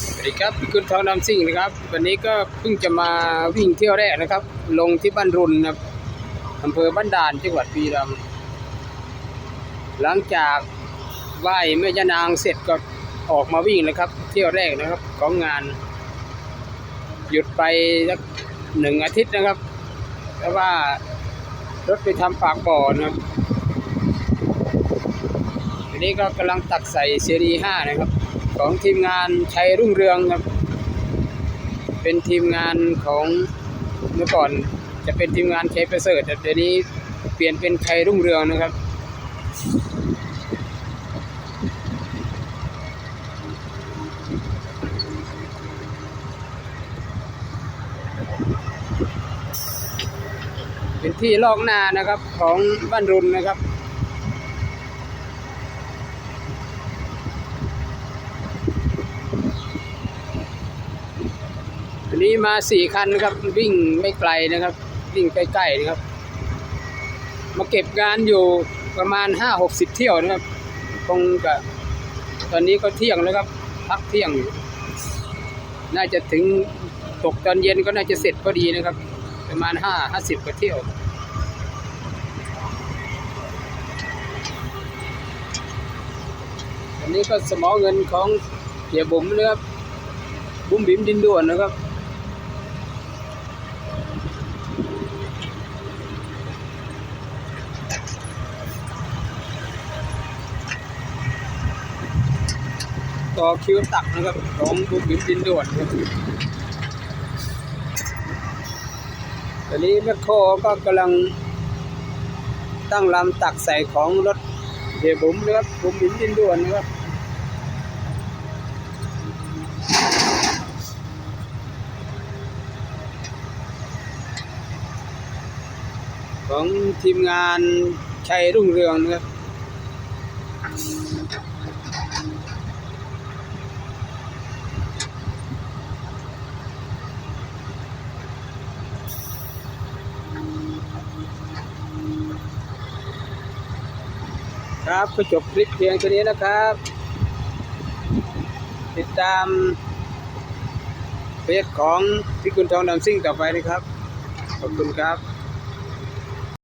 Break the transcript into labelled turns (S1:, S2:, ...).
S1: สวัสดีครับคุณทองนำซิ่งนะครับ วันนี้ก็เพิ่งจะมาวิ่งเที่ยวแรกนะครับ ลงที่บ้านรุนนะครับอำเภอบ้านด่านจังหวัดบุรีรัมหลังจากไหว้แม่ยานางเสร็จก็ออกมาวิ่งนะครับ เที่ยวแรกนะครับของงาน หยุดไปสักหนึ่งอาทิตย์นะครับเพราะว่ารถไปทำปากบ่อนะครับทีนี้ก็กำลังตักใส่เซรีห้านะครับ ของทีมงานชัยรุ่งเรืองครับ เป็นทีมงานของเมื่อก่อนจะเป็นทีมงานชัยประเสริฐแต่เดี๋ยวนี้เปลี่ยนเป็นชัยรุ่งเรืองนะครับเป็นที่ลอกนานะครับของบ้านรุนนะครับ นี้มาสี่คันนะครับ วิ่งไม่ไกลนะครับ วิ่งใกล้ๆนะครับ มาเก็บงานอยู่ประมาณห้าหกสิบเที่ยวนะครับคงจะตอนนี้ก็เที่ยงแล้วครับ พักเที่ยง น่าจะถึงตกตอนเย็นก็น่าจะเสร็จพอดีนะครับ ประมาณห้าห้าสิบกว่าเที่ยวอันนี้ก็สมอเงินของเสียบุ๋มนะครับบุ๋มบิ๋มดินด่วนนะครับ ต่อคิวตักนะครับของบุ๋มบิ๋มดินด่วนครับตอนนี้แมคโครก็กำลังตั้งลำตักใส่ของรถเสียบุ๋มนะครับบุ๋มบิ้มดินด่วนนะครับ ของทีมงานชัยรุ่งเรืองนะครับครับก็จบคลิปเพียงเท่านี้นะครับ ติดตามเพจของพี่คุณทองดำซิ่งต่อไปนะครับ ขอบคุณครับ